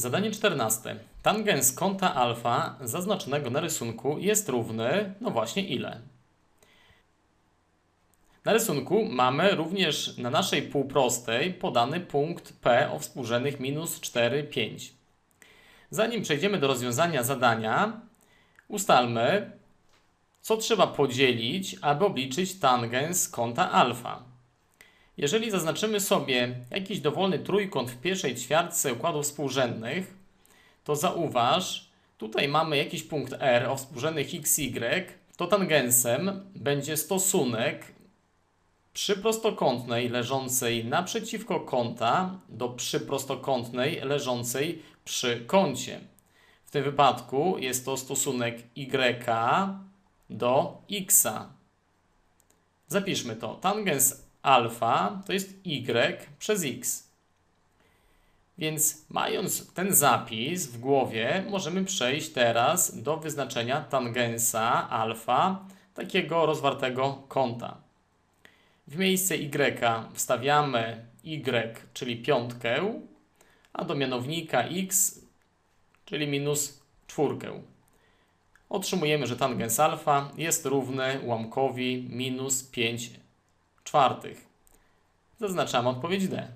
Zadanie 14. Tangens kąta alfa zaznaczonego na rysunku jest równy, no właśnie ile? Na rysunku mamy również na naszej półprostej podany punkt P o współrzędnych minus 4, 5. Zanim przejdziemy do rozwiązania zadania, ustalmy, co trzeba podzielić, aby obliczyć tangens kąta alfa. Jeżeli zaznaczymy sobie jakiś dowolny trójkąt w pierwszej ćwiartce układów współrzędnych, to zauważ, tutaj mamy jakiś punkt R o współrzędnych x, y, to tangensem będzie stosunek przyprostokątnej leżącej naprzeciwko kąta do przyprostokątnej leżącej przy kącie. W tym wypadku jest to stosunek y do x. Zapiszmy to. Tangens alfa to jest y przez x. Więc mając ten zapis w głowie, możemy przejść teraz do wyznaczenia tangensa alfa takiego rozwartego kąta. W miejsce y wstawiamy y, czyli piątkę, a do mianownika x, czyli minus czwórkę. Otrzymujemy, że tangens alfa jest równy ułamkowi minus 5 czwartych. Zaznaczamy odpowiedź D.